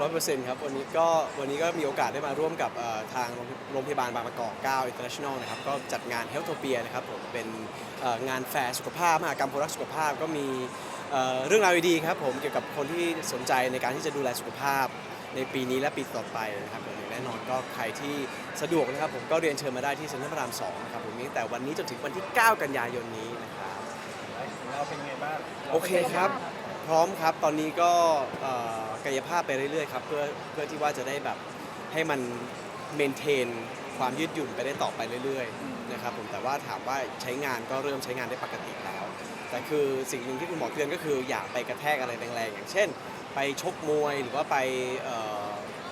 ร้อยเปอร์เซ็นต์ครับ วันนี้ก็วันนี้ก็มีโอกาสได้มาร่วมกับเอ่อทางโรงพยาบาลบางประกอบ9 International นะครับ ก็จัดงาน Healthopia นะครับผม เป็นเอ่องานแฟร์สุขภาพมหากรรมคนรักสุขภาพ ก็มีเอ่อเรื่องราวดีๆครับผม เกี่ยวกับคนที่สนใจในการที่จะดูแลสุขภาพ ในปีนี้และปีต่อไปนะครับผมแน่นอนก็ใครที่สะดวกนะครับผมก็เรียนเชิญมาได้ที่เซ็นทรัลพระราม2นะครับผมมีตั้งแต่วันนี้จนถึงวันที่ 9 กันยายนนี้นะครับของเราเป็นไงบ้าง โอเคครับ พร้อมครับ ตอนนี้ก็เอ่อ กายภาพไปเรื่อยๆครับเพื่อเพื่อที่ว่าจะได้แบบให้มันเมนเทนความยืดหยุ่นไปได้ต่อไปเรื่อยๆนะครับผมแต่ว่าถามว่าใช้งานก็เริ่มใช้งานได้ปกติแล้ว แต่คือสิ่งหนึ่งที่คุณหมอเตือนก็คืออย่าไปกระแทกอะไรแรงๆอย่างเช่น ไปชกมวยหรือว่าไปเ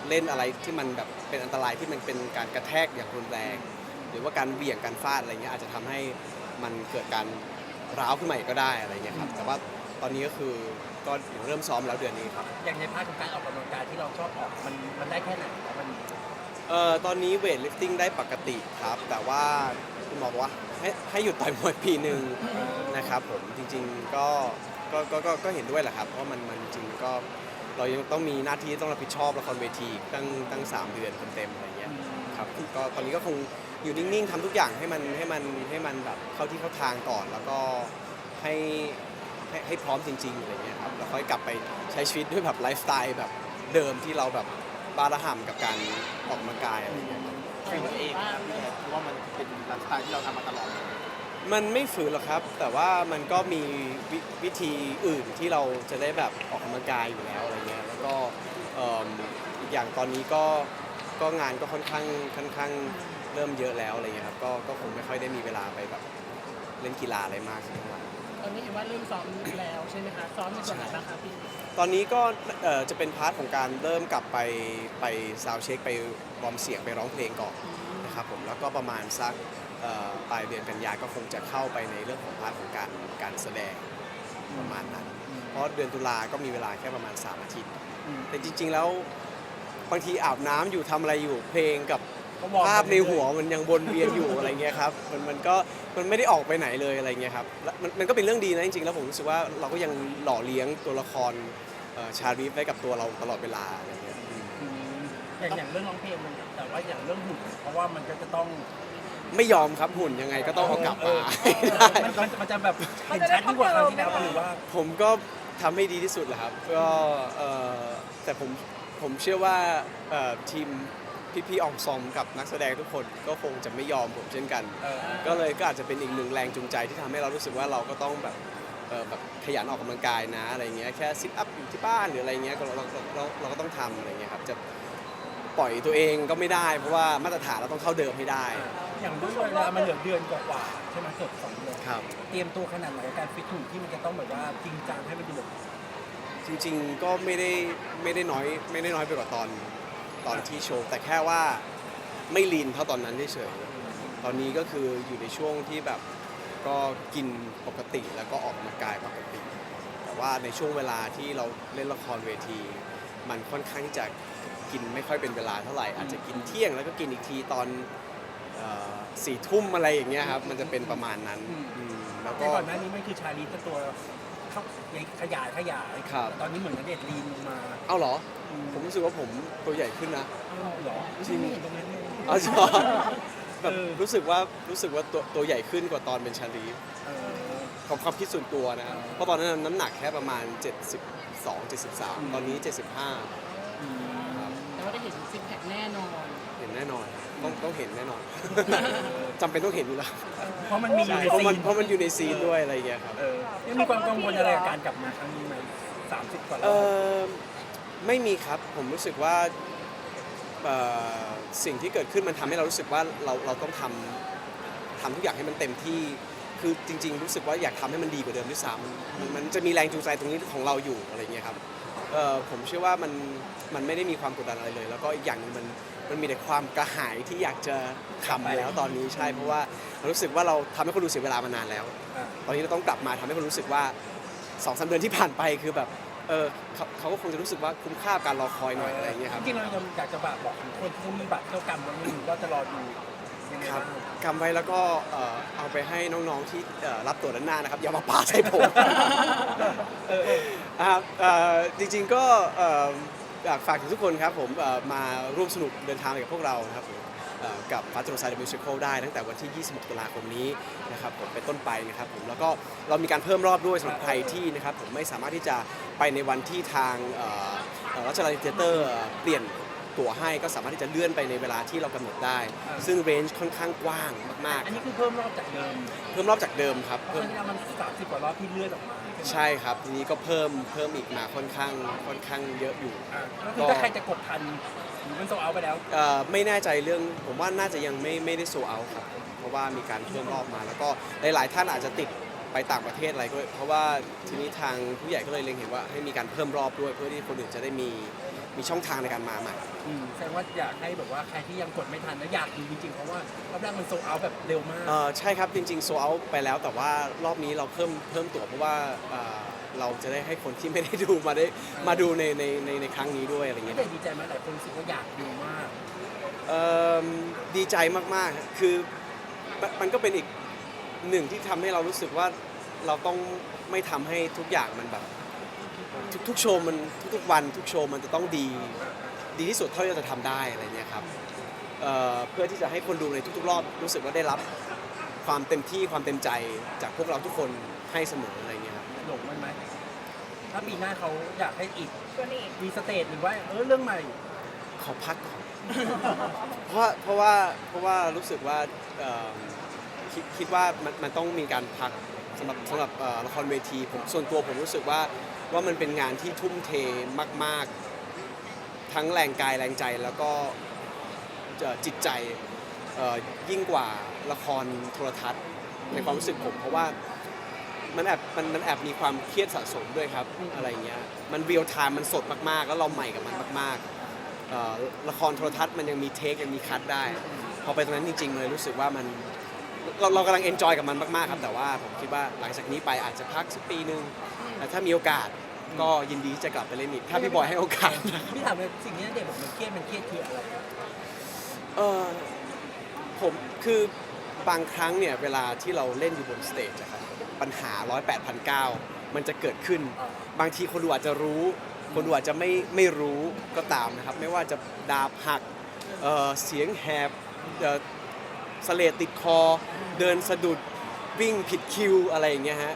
เล่นอะไรที่มันแบบเป็นอันตรายที่มันเป็นการกระแทกอย่างรุนแรง หรือว่าการเบี่ยงการฟาดอะไรเงี้ยอาจจะทำให้มันเกิดการร้าวขึ้นมาอีกก็ได้อะไรเงี้ยครับแต่ว่า อนนี้ก็คือก็เริ่มซ้อมแล้วเดือนนี้ครับ อย่างในภาคของการออกกำลังกายที่เราชอบออกมันมันได้แค่ไหนครับมันเอ่อตอนนี้เวทลิฟติ้งได้ปกติครับ แต่ว่าคุณหมอบอกว่าให้ให้หยุดต่อยมวยปีหนึ่งนะครับผมจริงๆก็ก็ก็ก็ก็เห็นด้วยแหละครับ เพราะมันมันจริงๆก็เรายังต้องมีหน้าที่ต้องรับผิดชอบละครเวทีอีกตั้งตั้งสามเดือนเต็มๆอะไรเงี้ยครับก็ตอนนี้ก็คงอยู่นิ่งๆทำทุกอย่างให้มันให้มันให้มันแบบเข้าที่เข้าทางก่อนแล้วก็ให้ ให้ให้พร้อมจริงๆอะไรเงี้ยครับแล้วค่อยกลับไปใช้ชีวิตด้วยแบบไลฟ์สไตล์แบบเดิมที่เราแบบบ้าระห่ำกับการออกกำลังกายอะไรเงี้ยครับฝืนเองครับพี่แอดเพราะว่ามันเป็นไลฟ์สไตล์ที่เราทำมาตลอดมันไม่ฝืนหรอกครับ แต่ว่ามันก็มีวิวิธีอื่นที่เราจะได้แบบออกกำลังกายอยู่แล้วอะไรเงี้ยแล้วก็เอิ่มอีกอย่างตอนนี้ก็ก็งานก็ค่อนข้างค่อนข้างเริ่มเยอะแล้วอะไรเงี้ยครับก็ก็คงไม่ค่อยได้มีเวลาไปแบบเล่นกีฬาอะไรมากสักเท่าไหร่ ตอนนี้เห็นว่าเริ่มซ้อมแล้วใช่ไหมคะซ้อมในส่วนไหนบ้างคะพี่ตอนนี้ก็เอ่อจะเป็นพาร์ทของการเริ่มกลับไปไปซาวเช็คไปวอร์มเสียงไปร้องเพลงก่อนนะครับผมแล้วก็ประมาณสักเอ่อปลายเดือนกันยาก็คงจะเข้าไปในเรื่องของพาร์ทของการการแสดงประมาณนั้น เพราะเดือนตุลาก็มีเวลาแค่ประมาณ 3 อาทิตย์ แต่จริงๆแล้วบางทีอาบน้ำอยู่ทำอะไรอยู่เพลงกับก็มอง ภาพในหัวมันยังวนเวียนอยู่อะไรเงี้ยครับมันมันก็มันไม่ได้ออกไปไหนเลยอะไรเงี้ยครับแล้วมันมันก็เป็นเรื่องดีนะจริงๆแล้วผมรู้สึกว่าเราก็ยังหล่อเลี้ยงตัวละครเอ่อชาลีฟไว้กับตัวเราตลอดเวลาอะไรเงี้ยอืมอย่างอย่างเรื่องร้องเพลงมันแต่ว่าอย่างเรื่องหุ่นเพราะว่ามันก็จะต้องไม่ยอมครับหุ่นยังไงก็ต้องเอากลับเอมาอให้ได้มันมันมันจะแบบเห็นชัดยิ่งกว่าครั้งที่แล้วหรือว่าผมก็ทำให้ดีที่สุดแหละครับก็เอ่อแต่ผมผมเชื่อว่าเอ่อทีม พี่ๆอองซอมกับนักแสดงทุกคนก็คงจะไม่ยอมผมเช่นกันเออก็เลยก็อาจจะเป็นอีกหนึ่งแรงจูงใจที่ทำให้เรารู้สึกว่าเราก็ต้องแบบเอ่อแบบขยันออกกำลังกายนะอะไรเงี้ยแค่ซิทอัพอยู่ที่บ้านหรืออะไรเงี้ยก็เราเราเราเราก็ต้องทำอะไรเงี้ยครับจะปล่อยตัวเองก็ไม่ได้เพราะว่ามาตรฐานเราต้องเข้าเดิมให้ได้อย่างด้วยเวลามันเหลือเดือนกว่าๆใช่ไหมเกือบสองเดือนครับ เตรียมตัวขนาดไหนกับการฟิตหุ่นที่มันจะต้องแบบว่าจริงจังให้มันดูแบบจริงๆก็ไม่ได้ไม่ได้น้อยไม่ได้น้อยไปกว่าตอน ตอนที่โชว์ แต่แค่ว่าไม่ลีนเท่าตอนนั้นเฉยๆตอนนี้ก็คืออยู่ในช่วงที่แบบก็กินปกติแล้วก็ออกกำลังกายปกติ แต่ว่าในช่วงเวลาที่เราเล่นละครเวที มันค่อนข้างที่จะกินไม่ค่อยเป็นเวลาเท่าไหร่อาจจะกินเที่ยงแล้วก็กินอีกทีตอนเอ่อสี่ทุ่มอะไรอย่างเงี้ยครับมันจะเป็นประมาณนั้นอืมแล้วแต่ก็ก่อนหน้านี้มันคือชาลีถ้าตัว เขาขยายขยายครับแต่ตอนนี้เหมือนนเดชน์ลีนลงมาเอ้าเหรอผมรู้สึกว่าผมตัวใหญ่ขึ้นนะเหรอจริง ไม่เห็นตรงนั้นเลย เอาจริงเหรอแบบเออ รู้สึกว่ารู้สึกว่าตัวตัวใหญ่ขึ้นกว่าตอนเป็นชาลีฟเออ ของความคิดส่วนตัวนะเพราะตอนนั้นน้ำหนักแค่ประมาณ 72 73 ตอนนี้ 75 อืมแต่ว่าได้เห็นซิกแพคแน่นอน เห็นแน่นอน ต้องต้องเห็นแน่นอน จำเป็นต้องเห็นอยู่แล้วเพราะมันมีอยู่ในเพราะซีมันนเพราะมันอยู่ในซีนด้วยอะไรอย่างเงี้ยครับ เออยังมีความกังวลอะไรกับการกลับมาครั้งนี้ไหมสามสิบกว่ารเออบอไม่มีครับผมรู้สึกว่าเอ่อสิ่งที่เกิดขึ้นมันทำให้เรารู้สึกว่าเราเราต้องทำทำทุกอย่างให้มันเต็มที่ คือจริง ๆ รู้สึกว่าอยากทำให้มันดีกว่าเดิมด้วยซ้ำมันมันจะมีแรงจูงใจตรงนี้ของเราอยู่อะไรเงี้ยครับเอ่อผมเชื่อว่ามันมันไม่ได้มีความกดดันอะไรเลย แล้วก็อีกอย่างหนึงมัน มันมีแต่ความกระหายที่อยากจะทำแล้วตอนนี้ใช่เพราะว่าเรารู้สึกว่าเราทำให้คนดูเสียเวลามานานแล้วอะตอนนี้เราต้องกลับมาทำให้คนรู้สึกว่าสองสามเดือนที่ผ่านไปคือแบบเออเขาเขาก็คงจะรู้สึกว่าคุ้มค่ากับการรอคอยหน่อยอะไรอย่างเงี้ยครับจริงๆเรายังอยากจะบอกบอกถึงคนที่มีบัตรเที่ยวกรรมไว้ไม่รู้ว่าจะรอดูยังไงครับบ้างกำไว้แล้วก็เอ่อเอาไปให้น้องๆที่เอ่อรับตัวด้านหน้านะครับ อย่ามาปาใส่ผมเออเออนะครับเอ่อจริงๆก็เอ่ออยาก ฝากถึงทุกคนครับผมเอ่อมาร่วมสนุกเดินทางไปกับพวกเรานะครับผมเอ่อกับฟาสโตรไซด์มิวสิควลได้ตั้งแต่วันที่26ตุลาคมนี้นะครับผมเป็นต้นไปนะครับผมแล้วก็เรามีการเพิ่มรอบด้วยสำหรับใครที่นะครับผมไม่สามารถที่จะไปในวันที่ทางเอ่อเอ่อรัชดาลัยเทเตอร์เปลี่ยนตั๋วให้ก็สามารถที่จะเลื่อนไปในเวลาที่เรากำหนดได้ ซึ่งเรนจ์ค่อนข้างกว้างมากอันๆนี้คือเพิ่มรอบจากเดิม เพิ่มรอบจากเดิมครับเพราะเพิ่มฉะนั้นมันสามสิบกว่ารอบที่เลื่อนออกมาไหม ใช่ครับทีนี้ก็เพิ่มเพิ่มอีกมาค่อนข้างค่อนข้างเยอะอยู่อะก็คือถ้าใครจะกดทันหรือมันโซเอาไปแล้ว เอ่อไม่แน่ใจเรื่องผมว่าน่าจะยังไม่ไม่ได้โซเอาครับเพราะว่ามีการเพิ่มรอบมา แล้วก็หลาย ๆ ท่านอาจจะติดไปต่างประเทศอะไรก็เพราะว่าทีนี้ทางผู้ใหญ่ก็เลยเล็งเห็นว่าให้มีการเพิ่มรอบด้วยเพื่อที่คนอื่นจะได้มี มีช่องทางในการมาใหม่ อืมแสดงว่าอยากให้แบบว่าใครที่ยังกดไม่ทันนะอยากดูจริงๆ เพราะว่ารอบแรกมันโซเอาแบบเร็วมาก เอ่อใช่ครับจริงๆโซเอาไปแล้วแต่ว่ารอบนี้เราเพิ่มเพิ่มตั๋วเพราะว่าเอ่อเราจะได้ให้คนที่ไม่ได้ดูมาได้มาดูในในในในครั้งนี้ด้วยอะไรไม่เงี้ยได้ดีใจไหมหลายคนรู้สึกว่าอยากดูมาก เอิ่มดีใจมากๆฮะคือมันมันก็เป็นอีกหนึ่งที่ทำให้เรารู้สึกว่าเราต้องไม่ทำให้ทุกอย่างมันแบบ ทุกทุกโชว์มันทุกๆวันทุกโชว์มันจะต้องดีดีที่สุดเท่าที่เราจะทำได้อะไรเงี้ยครับเอ่อเพื่อที่จะให้คนดูในทุกๆรอบรู้สึกว่าได้รับความเต็มที่ความเต็มใจจากพวกเราทุกคนให้เสมออะไรเงี้ยครับหลงมันไหมถ้าปีหน้าเขาอยากให้อีกตัวนี้มีสเตจหรือว่าเออเรื่องใหม่ขอพักก่อนเพราะว่าเพราะว่าเพราะว่ารู้สึกว่าเอิ่มคิดคิดว่ามันมันต้องมีการพักสำหรับสำหรับเอ่อละครเวทีผมส่วนตัวผมรู้สึกว่า ว่ามันเป็นงานที่ทุ่มเทมาก ๆ ทั้งแรงกายแรงใจแล้วก็จิตใจยิ่งกว่าละครโทรทัศน์ ในความรู้สึกผม เพราะว่ามันแอบมันมันแอบมีความเครียดสะสมด้วยครับอะไรเงี้ยมันเรียลไทม์มันสดมากๆ แล้วเราใหม่กับมันมากๆละครโทรทัศน์มันยังมีเทคยังมีคัดได้ พอไปตรงนั้นจริง ๆ เลยรู้สึกว่ามันเราเรากำลังเอนจอยกับมันมากๆครับแต่ว่าผมคิดว่าหลังจากนี้ไปอาจจะพักสักปีหนึ่ง ถ้ามีโอกาสก็ยินดีจะกลับไปเล่นอีกถ้าพี่บอยให้โอกาสนะพี่ถามเลยสิ่งที่ณเด็กบอกมันเครียดมันเครียดคืออะไรอะเออผมคือบางครั้งเนี่ยเวลาที่เราเล่นอยู่บนสเตจอะครับปัญหาร้อยแปดพันเก้ามันจะเกิดขึ้นอ่าบางทีคนดูอาจจะรู้ คนดูอาจจะไม่ไม่รู้ก็ตามนะครับ ไม่ว่าจะดาบหักเอ่อเสียงแหบเอ่อสะเลดติดคอ เดินสะดุดวิ่งผิดคิวอะไรอย่างเงี้ยฮะ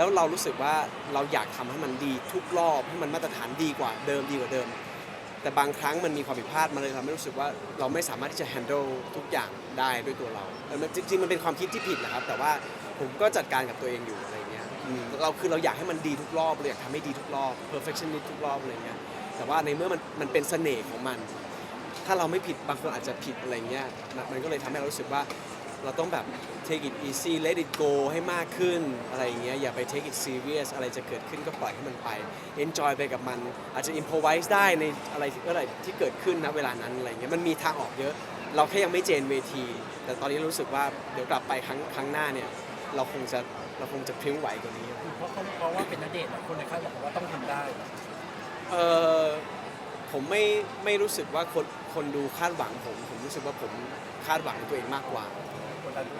แล้วเรารู้สึกว่าเราอยากทำให้มันดีทุกรอบให้มันมาตรฐานดีกว่าเดิมดีกว่าเดิม แต่บางครั้งมันมีความผิดพลาดมันเลยทำให้รู้สึกว่าเราไม่สามารถที่จะ handle ทุกอย่างได้ด้วยตัวเราเออจริงๆมันเป็นความคิดที่ผิดนะครับ แต่ว่าผมก็จัดการกับตัวเองอยู่อะไรเงี้ยเราคือเราอยากให้มันดีทุกรอบเราอยากทำให้ดีทุกรอบ perfectionist ทุกรอบอะไรเงี้ยแต่ว่าในเมื่อมันมันเป็นเสน่ห์ของมัน ถ้าเราไม่ผิดบางคนอาจจะผิดอะไรเงี้ยมันมันก็เลยทำให้เรารู้สึกว่า เราต้องแบบ take it easy let it go ให้มากขึ้นอะไรอย่างเงี้ยอย่าไป take it serious อะไรจะเกิดขึ้นก็ปล่อยให้มันไป enjoy ไปกับมัน อาจจะ improvise ได้ในอะไรที่อะไรที่เกิดขึ้นนะเวลานั้นอะไรเงี้ยมันมีทางออกเยอะ เราแค่ยังไม่เจนเวที แต่ตอนนี้รู้สึกว่าเดี๋ยวกลับไปครั้งครั้งหน้าเนี่ยเราคงจะเราคงจะพริ้วไหวกว่านี้เพราะเขาเพราะว่าเป็นนเดชน์อะคนในค่ายบอกว่าต้องทำได้เออผมไม่ไม่รู้สึกว่าคนคนดูคาดหวังผม ผมรู้สึกว่าผมคาดหวังตัวเองมากกว่า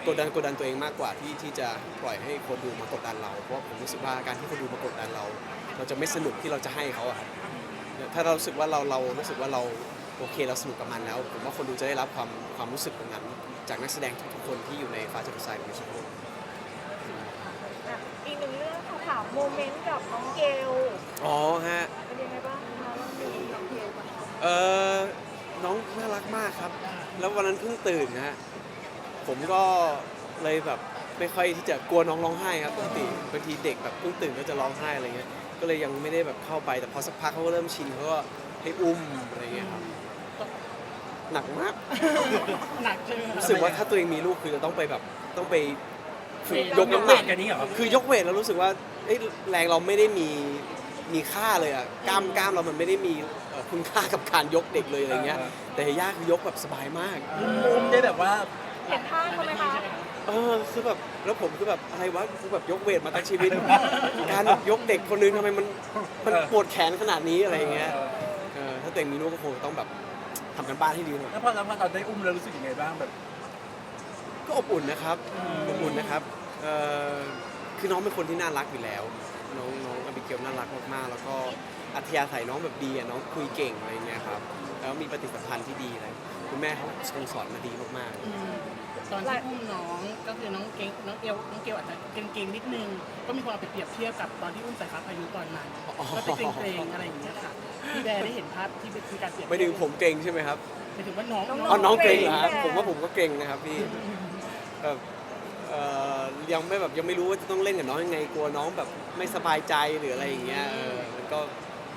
กดดันกดดันตัวเองมากกว่าที่ที่จะปล่อยให้คนดูมากดดันเราเพราะว่าผมรู้สึกว่าการที่คนดูมากดดันเรา เราจะไม่สนุกที่เราจะให้เขาอะครับถ้าเรารู้สึกว่าเราเรารู้สึกว่าเราโอเคเราสนุกกับมันแล้ว ผมว่าคนดูจะได้รับความความรู้สึกตรงนั้น จากนักแสดงทุกๆคนที่อยู่ในฟ้าจักรสายมิวสิควลอะอีกหนึ่งเรื่องค่ะถามโมเมนต์กับน้องเกลอ๋อฮะ เป็นยังไงบ้างคะน้องมีน้องเกลบ้างคะเออน้องน่ารักมากครับ แล้ววันนั้นเพิ่งตื่นนะฮะ ผมก็เลยแบบไม่ค่อยที่จะกลัวน้องร้องไห้ครับปกติบางทีเด็กแบบเพิ่งตื่นก็จะร้องไห้อะไรเงี้ยก็เลยยังไม่ได้แบบเข้าไปแต่พอสักพักเขาก็เริ่มชินเขาก็ให้อุ้มอะไรเงี้ยครับหนักมากหนักใช่ไหมคะรู้สึกว่าถ้าตัวเองมีลูกคือจะต้องไปแบบต้องไปฝึกยยกกยกน้ำหเวนักทกันนี้เหรอคือยกเวทแล้วรู้สึกว่าเอ้ยแรงเราไม่ได้มีมีค่าเลยอะกล้ามกล้ามเรามันไม่ได้มีเอ่อคุณค่ากับการยกเด็กเลยอะไรเงี้ย แต่ย่าคือยกแบบสบายมากมุมได้แบบว่า เห็นท่าเขาไหมคะเออคือแบบแล้วผมคือแบบอะไรวะคือแบบยกเวทมาตั้งชีวิต การยกเด็กคนนึงทำไมมันมันเออปวดแขนขนาดนี้อะไรอย่างเงี้ยเออถ้าตัวเองมีลูกก็คงต้องแบบทำกันบ้านให้ดีหน่อยแล้วพอแล้วพอเราได้อุ้มแล้วรู้สึกยังไงบ้างแบบ ก็อบอุ่นนะครับอบอุ่นนะครับเออคือน้องเป็นคนที่น่ารักอยู่แล้ว น้องน้องอบิเกลน่ารักมากๆ แล้วก็อัธยาศัยน้องแบบดีอะน้องคุยเก่งอะไรเงี้ยครับแล้วมีปฏิสัมพันธ์ที่ดีเลยคุณแม่เขาทรงสอนมาดีมากๆอืม ตอนที่อุ้มน้องก็คือน้องเกงน้องเอวน้องเกลอาจจะเกรงๆนิดนึง ก็มีความไปเปรียบเทียบกับตอนที่อุ้มสายฟ้าพายุตอนนั้นอ๋อก็จะเกรงๆอะไรอย่างเงี้ยค่ะพี่แบร์ได้เห็นภาพที่มีการเปรียบไม่ถึงผมเก่งใช่ไหมครับหมายถึงว่าน้องอ๋อน้องเก่งเหรอครับผมว่าผมก็เก่งนะครับพี่แบบเอ่อยังไม่แบบยังไม่รู้ว่าจะต้องเล่นกับน้องยังไงกลัวน้องแบบไม่สบายใจหรืออะไรอย่างเงี้ยเออมันก็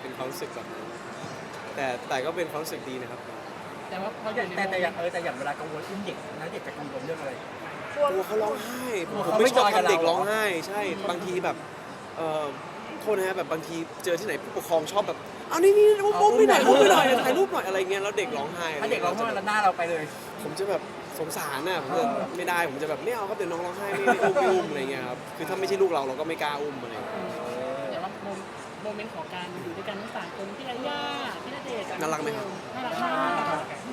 เป็นความรู้สึกแบบนั้นแต่แต่ก็เป็นความรู้สึกดีนะครับ แต่ว่าพออยู่ในแต่แต่อย่างโมเออแต่อย่างเวลากังวลอุ้มเด็กนะเด็กจะกังวลเรื่องอะไร กลัวกลัวเขาร้องไห้กลัวผมเขาไม่ชอบไม่จอยกับทำเด็กเราร้องไห้ ใช่บางทีแบบเอ่อโทษนะฮะแบบบางทีเจอที่ไหนผู้ปกครองชอบแบบเอานี่นี่อุ้มอุ้มไม่หน่อยอุ้มไม่หน่อยถ่ายรูปหน่อยอะไรเงี้ยแล้วเด็กร้องไห้ถ้าเด็กร้องไห้แล้วหน้าเราไปเลย ผมจะแบบสงสารน่ะผมจะไม่ได้ผมจะแบบไม่เอาครับเดี๋ยวน้องร้องไห้ไม่ไม่อุ้มไม่อุ้มอะไรเงี้ยครับคือถ้าไม่ใช่ลูกเราเราก็ไม่กล้าอุ้มอะไรเงี้ยแต่ว่า โมโมเมนต์ของการอยู่ด้วยกันทั้งสามคนพี่ยาย่าพี่ณเดชน์น่ารักไหมครับ น่ารักมา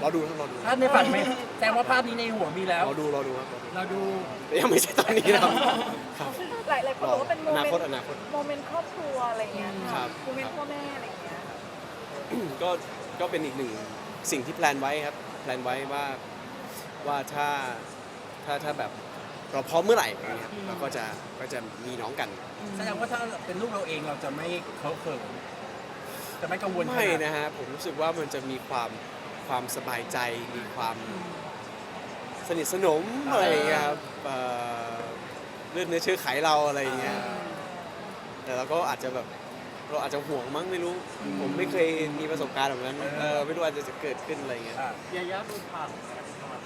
กรอดูครับรอดูภาพในฝันไหมแสดงว่าภาพนี้ในหัวมีแล้ว รอดูรอดูครับรอดูเราดูแต่ยังไม่ใช่ตอนนี้นะครับครับ หลายหลายคนรอบอกว่าเป็นโมอเมนานคตต์อนาคตโมเมนต์ครอบครัวอะไรเงี้ยครับ โมเมนต์พ่อแม่อะไรเงี้ยก็ก็เป็นอีกหนึ่งสิ่งที่แพลนไว้ครับ แพลนไว้ว่าว่าถ้าถ้าถ้าแบบ เราพร้อมเมื่อไหร่อะไรเงี้ยเราก็จะก็จะมีน้องกัน แสดงว่าถ้าเป็นลูกเราเองเราจะไม่เขาเขินจะไม่กังวลไม่นะฮะผมรู้สึกว่ามันจะมีความความสบายใจมีความสนิทสนมอะไรอย่างเงี้ยครับเอ่อเลือดเนื้อเชื้อไขเราอะไรอย่างเงี้ยแต่เราก็อาจจะแบบเราอาจจะห่วงมั้งไม่รู้ ผมไม่เคยมีประสบการณ์แบบนั้นเออไม่รู้อาจจะเกิดขึ้นอะไรอย่างเงี้ย อะยายาดูผ่าน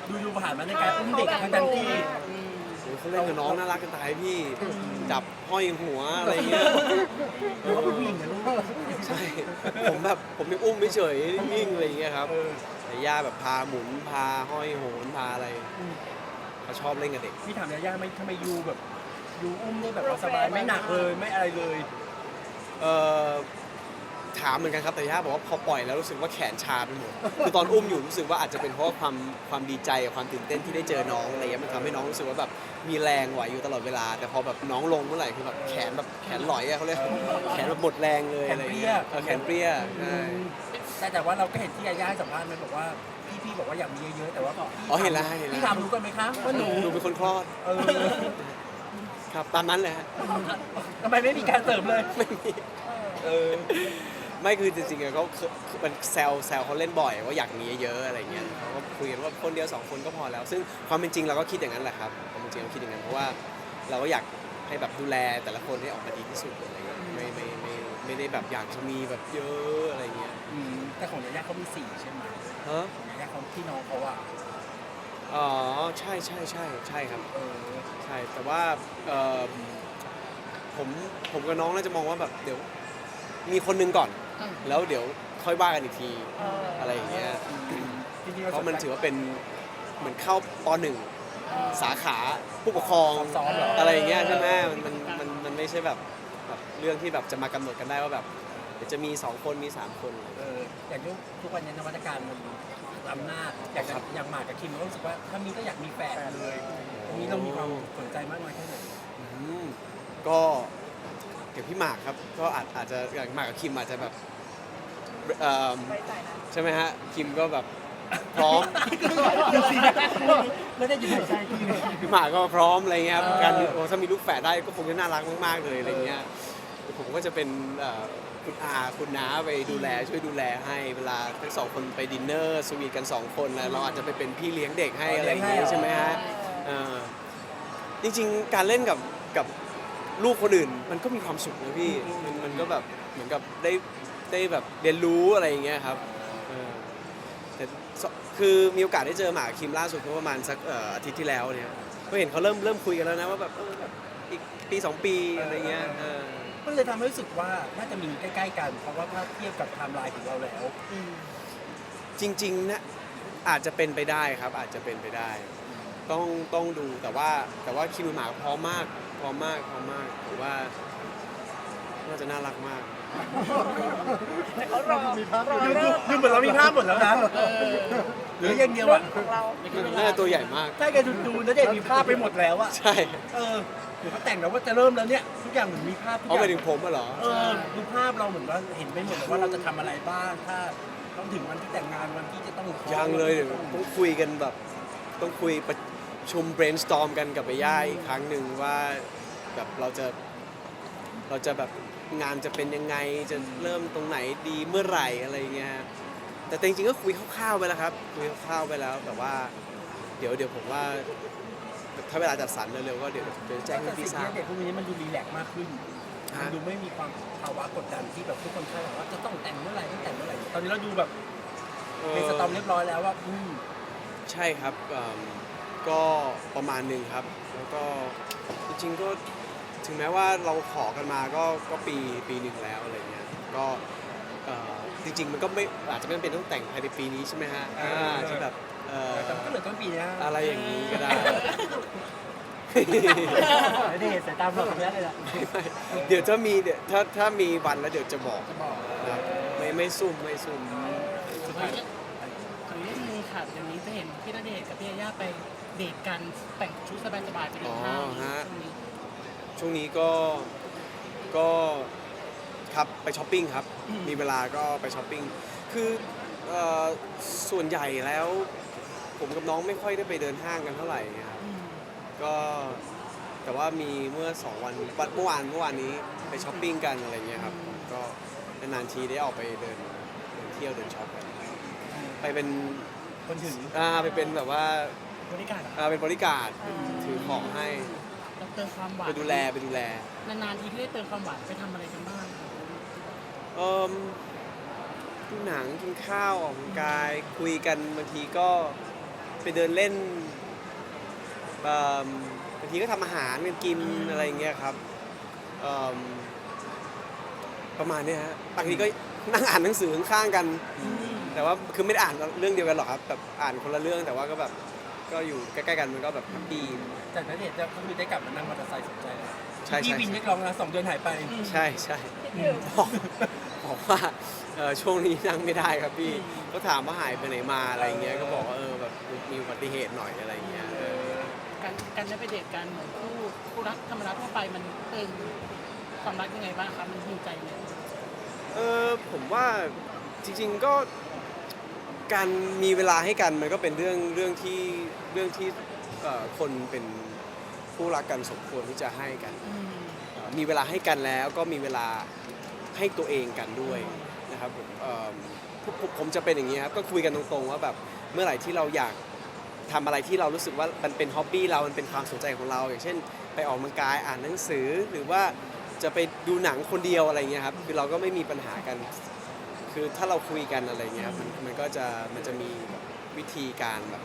ดูดูผ่านมาในการอุ้มเด็กทั้งทั้งที่อืมโอ้ย เขาเล่นกับน้องน่ารักกันตายพี่ จับห้อยหัวอะไรเงี้ยหรือว่าเป็นผู้หญิงนะลูกใช่ผมแบบผมยังอุ้มไม่เฉยนิ่งๆอะไรอย่างเงี้ยครับเออแต่ย่าแบบพาหมุนพาห้อยโหนพาอะไรอืมเขาชอบเล่นกับเด็ก พี่ถามยาย่าไหม่ทำไมยูแบบยูอุ้มได้แบบว่าสบายไม่หนักเลยไม่อะไรเลย เอ่อ ถามเหมือนกันครับแต่ย่าบอกว่าพอปล่อยแล้วรู้สึกว่าแขนชาไปหมดคือตอนอุ้มอยู่รู้สึกว่าอาจจะเป็นเพราะว่าความความดีใจกับความตื่นเต้นที่ได้เจอน้องอะไรเงี้ยมันทำให้น้องรู้สึกว่าแบบมีแรงไหวอยู่ตลอดเวลา แต่พอแบบน้องลงเมื่อไหร่คือแบบแขนแบบแขนหลอยอะเขาเรียกแขนแบบหมดแรงเลยอะไรเงี้ยเออแขนเปรี้ยใช่แต่แต่ว่าเราก็เห็นที่ยาย่าให้สัมภาษณ์มันบอกว่าพี่พี่บอกว่าอยากมีเยอะๆแต่ว่าอ๋อเห็นแล้วเห็นพี่แล้วทำรู้กันไหมคะว่าหนูดูเป็นคนคลอดเออครับตามนั้นเลยฮะทำไมไม่มีการเสริมเลยไม่มีเออ ไม่คือจริงๆอะเขาคือคือมันแซวแซวเขาเล่นบ่อยว่าอยากมีเยอะๆอะไรเงี้ยเขาก็คุยกันว่าคนเดียวสองคนก็พอแล้ว ซึ่งความเป็นจริงเราก็คิดอย่างนั้นแหละครับความเป็นจริงเราคิดอย่างนั้นเพราะว่าเราก็อยากให้แบบดูแลแต่ละคนให้ออกมาดีที่สุดอะไรเงี้ยไม่ไม่ไม่ไม่ได้แบบอยากจะมีแบบเยอะอะไรเงี้ยอืมแต่ของยาย่าเขามีสี่ใช่ไหมฮะของยาย่าเขาพี่น้องเขาอะอ๋อใช่ใช่ใช่ใช่ครับเออใช่แต่ว่าเอ่อผมผมกับน้องน่าจะมองว่าแบบเดี๋ยวมีคนหนึงก่อนอืม แล้วเดี๋ยวค่อยว่ากันอีกทีเอออะไรอย่างเงี้ยจริงๆเพราะมันถือว่าเป็นเหมือนเข้าปหนึ่งสาขาผู้ปกครองซ้อมเหรออะไรอย่างเงี้ยใช่ไหมมันมันมันมันไม่ใช่แบบแบบเรื่องที่แบบจะมากำหนดกันได้ว่าแบบเดี๋ยวจะมีสองคนมีสามคนเอออย่างทุกทุกวันนี้นวัตการมันล้ำหน้าอยากจะอย่างหมากกับคิมเราก็รู้สึกว่าถ้ามีก็อยากมีแฝดเลยตรงนี้เรามีความสนใจมากน้อยแค่ไหนอืมก็เกี่ยวพี่หมากครับก็อาจอาจจะอย่างหมากกับคิมอาจจะแบบเอิ่มไว้ใจนะใช่ไหมฮะคิมก็แบบพร้อมไม่ได้ยินหายใจคิมพี่หมากก็พร้อมอะไรเงี้ยครับเออ การโอ้ถ้ามีลูกแฝดได้ก็คงจะน่ารักมากๆเลยอะไรเงี้ยผมก็จะเป็นเอ่อคุณอาคุณน้าไปดูแลช่วยดูแลให้เวลาทั้งสองคนไปดินเนอร์สวีทกันสองคนแล้วเราอาจจะไปเป็นพี่เลี้ยงเด็กให้อะไรอย่างเงี้ยใช่ไหมฮะเออจริงๆการเล่นกับกับ ลูกคนอื่น มันก็มีความสุขนะพี่มันมันก็แบบเหมือนกับได้ได้แบบเรียนรู้อะไรอย่างเงี้ยครับเออแต่สคือมีโอกาสได้เจอหมากกับคิมล่าสุดเมื่อประมาณสักเอ่ออาทิตย์ที่แล้วเนี่ยก็เห็นเขาเริ่มเริ่มคุยกันแล้วนะว่าแบบเออแบบอีกปีสองปีอะไรเงี้ยเออ ก็เลยทำให้รู้สึกว่าน่าจะมีใกล้ๆกัน เพราะว่าถ้าเทียบกับไทม์ไลน์ของเราแล้ว จริงๆนะอาจจะเป็นไปได้ครับอาจจะเป็นไปได้ ต้องต้องดูแต่ว่าแต่ว่าคิมกับหมากพร้อมมากพร้อมมากพร้อมมากผมว่าน่าจะน่ารักมากแต่เขารอรอดูเลิกดูเหมือนเรามีภาพหมดแล้วนะเออหรืออย่างเดียวรุ่อะนของเรา น่าจะตัวใหญ่มาก ใช่แกดูดูแล้วเด็กมีภาพไปหมดแล้วอะใช่เออหรือเขาแต่งแล้วว่าจะเริ่มแล้วเนี่ยทุกอย่างเหมือนมีภาพทุกอเอาไปย่างถึงผมอะเหรอ เออดูภาพเราเหมือนว่าเห็นไปหมดเลยว่าเราจะทำอะไรบ้างถ้าต้องถึงวันที่แต่งงานวันที่จะต้องขอยังเลยเดี๋ยวต้องคุยกันแบบ ต้องคุยประ ชุม brainstorm กันกับไปย่าอีกครั้งหนึ่งว่าแบบเราจะเราจะแบบงานจะเป็นยังไงจะเริ่มตรงไหนดีเมื่อไหร่อะไรเงี้ยแต่จริงๆก็คุยคร่าวๆไปแล้วครับคุยคร่าวๆไปแล้วแต่ว่า เดี๋ยวเดี๋ยวผมว่า ถ้าเวลาจัดสรรเร็วๆก็เดี๋ยวเดี๋ยวแจ้งให้แต่สิ่พี่งทราบที่เด็กพวกนี้มันดูรีแลกซ์มากขึ้นฮะ มันดูไม่มีความภาวะกดดันที่แบบทุกคนคาดหวังว่าจะต้องแต่งเมื่อไหร่ต้องแต่งเมื่อไหร่ ตอนนี้เราดูแบบเป็นสตอมเรียบร้อยแล้วว่าอืมใช่ครับเอิ่ม ก็ประมาณหนึ่งครับ แล้วก็จริงๆก็ถึงแม้ว่าเราขอกันมาก็ก็ปีปีหนึ่งแล้วอะไรเงี้ยก็เอ่อจริงๆมันก็ไม่อาจจะไม่จำเป็นต้องแต่งภายในปีนี้ใช่ไหมฮะอ่าใช่แบบเอ่อแต่ก็เหลือต้นปีนะอะไรอย่างนี้ก็ได้ ไม่ได้เห็นสายตาเราคำนี้เลยล่ะเดี๋ยวถ้ามีเดี๋ยวถ้าถ้ามีวันแล้วเดี๋ยวจะบอกจะบอกครับไม่ไม่ซุ่มไม่ซุ่มสุดท้ายขออนุญาตนึงค่ะอย่างนี้จะเห็นพี่ณเดชน์กับพี่ยาย่าไป เดทกันแต่งชุดสบายๆไปเดินห้างช่วงนี้ช่วงนี้ก็ก็ครับไปช้อปปิ้งครับอืมมีเวลาก็ไปช้อปปิ้ง คือเอ่อส่วนใหญ่แล้ว ผมกับน้องไม่ค่อยได้ไปเดินห้างกันเท่าไหร่ครับ อืมก็แต่ว่ามีเมื่อสองวันวันเมื่อวานเมื่อวานนี้ไปช้อปปิ้งกันอะไรเงี้ยครับ ก็นานๆทีได้ออกไปเดินเดินเที่ยวเดินช็อปกันไปเป็นคนถึงอ่าไปเป็นแบบว่า บริการเหรออ่าเป็นบริการดถือของให้ต้องเติมความหวานไปดูแลไปดูแล นานๆทีที่ได้เติมความหวานไปทำอะไรกันบ้างครับเอ่มดูหนังกินข้าวออกกำลังกายคุยกันบางทีก็ไปเดินเล่นเอิ่มบางทีก็ทำอาหารกันกินอะไรอย่างเงี้ยครับเอิ่มประมาณเนี้ยฮะบางทีก็นั่งอ่านหนังสือข้างๆกัน แต่ว่าคือไม่ได้อ่านเรื่องเดียวกันหรอกครับแบบอ่านคนละเรื่องแต่ว่าก็แบบ ก็อยู่ใกล้ๆกันมันก็แบบแฮปปี้แต่นัเดชน์จะก็คือได้กลับมานั่งมอเตอร์ไซค์สนใจแล้วใช่พี่ใช่วินเรียกร้องนะสองเดือนหายไปใช่ใช่คิดถึงบอกบอกว่าเอ่อช่วงนี้นั่งไม่ได้ครับพี่ก็ถามว่าหายไปไหนมาอะไรเงี้ยก็บอกว่าเออแบบมีอุบัติเหตุหน่อยอะไรเงี้ยเออการการได้ไปเดทกันเหมือนคู่คู่รักธรรมดาทั่วไปมันเติมความรักยังไงบ้างครับมันหิวใจไหมเออผมว่าจริง ๆก็ การมีเวลาให้กันมันก็เป็นเรื่องเรื่องที่เรื่องที่เอ่อคนเป็นผู้รักกันสมควรที่จะให้กันอืมเอ่อมีเวลาให้กันแล้วก็มีเวลาให้ตัวเองกันด้วยนะครับผมเอิ่มผมผมผมจะเป็นอย่างนี้ครับก็คุยกันตรงๆว่าแบบเมื่อไหร่ที่เราอยากทำอะไรที่เรารู้สึกว่ามันเป็นฮ็อบบี้เรา มันเป็นความสนใจของเรา อย่างเช่น ไปออกกำลังกายอ่านหนังสือหรือว่าจะไปดูหนังคนเดียวอะไรเงี้ยครับคือเราก็ไม่มีปัญหากัน คือถ้าเราคุยกันอะไรเงี้ยครับมันมันก็จะมันจะมีแบบวิธีการแบบ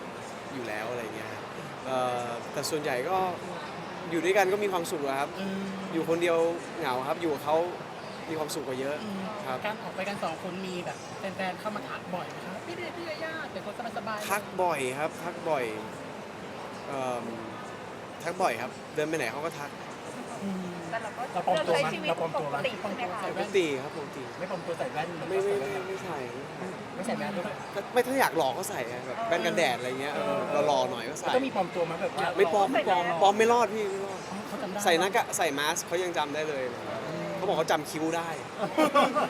อยู่แล้วอะไรเงี้ยครับเอ่อแต่ส่วนใหญ่ก็อยู่ด้วยกันก็มีความสุขอะครับ อืมอยู่คนเดียวเหงาครับ อยู่กับเขามีความสุขกว่าเยอะอืมครับ การออกไปกันสองคนมีแบบแฟนๆเข้ามาถามบ่อยไหมครับพี่เดชพี่ยาย่าเป็นคนสบายๆทักบ่อยครับ ทักบ่อยเอิ่มทักบ่อยครับ เดินไปไหนเขาก็ทักอืม แต่เราก็เราปลอมเลือกตัวใช้ไหมชีวิตเราปลอมปตัวกไหม ติใช่ไหมคะปกติครับปกติไม่ปลอมตัวใส่แว่นไม่ไม่ไม่ไม่ใส่ไม่ใส่แว่นด้วย ก็ไม่ถ้าอยากหล่อก็ใส่อะแบบแว่นกันแดดอะไรเงี้ยเออเราหล่อหน่อยก็ใส่ก็มีปลอมตัวมาแบบว่าไม่ปลอมไม่ปลอมปลอมไม่รอดพี่ไม่รอดอ๋อเขาจำได้ใส่หน้ากากใส่มาสก์เขายังจำได้เลยเขาบอกเขาจำคิ้วได้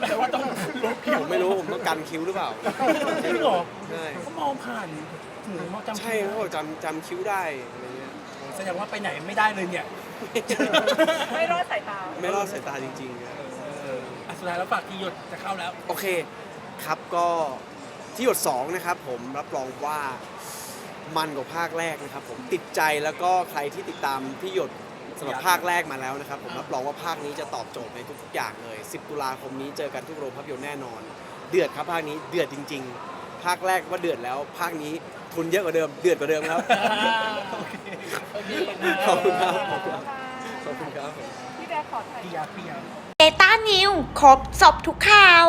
แต่ว่าต้องลบผิวผมไม่รู้ผมต้องกันคิ้วหรือเปล่าจริงเหรอใช่เขามองผ่านถึงมองจำใช่เขาบอกจำจำคิ้วได้อะไรเงี้ย แสดงว่าไปไหนไม่ได้เลยเนี่ย ไม่รอดสายตา ไม่รอดสายตาจริงๆครับอะสุดท้ายแล้วฝากทีหยดจะเข้าแล้ว โอเคครับก็ที่หยด2นะครับผมรับรองว่ามันกว่าภาคแรกนะครับ ผมติดใจแล้วก็ใครที่ติดตามที่หยดสำหรับภาคแรกมาแล้วนะครับ ผมรับรองว่าภาคนี้จะตอบโจทย์ในทุกๆอย่างเลย 10 ตุลาคมนี้เจอกันทุกโรงภาพยนตร์แน่นอน เดือดครับภาคนี้เดือดจริง ๆ ภาคแรกว่าเดือดแล้ว ภาคนี้ ทุนเยอะกว่าเดิม เดือดกว่าเดิมครับอ่าโอเคขอบคุณครับ ขอบคุณขอบคุณครับ พี่แบร์ขอถ่ายพี่ยาพี่ยาเดต้านิวครบสอบทุกข่าว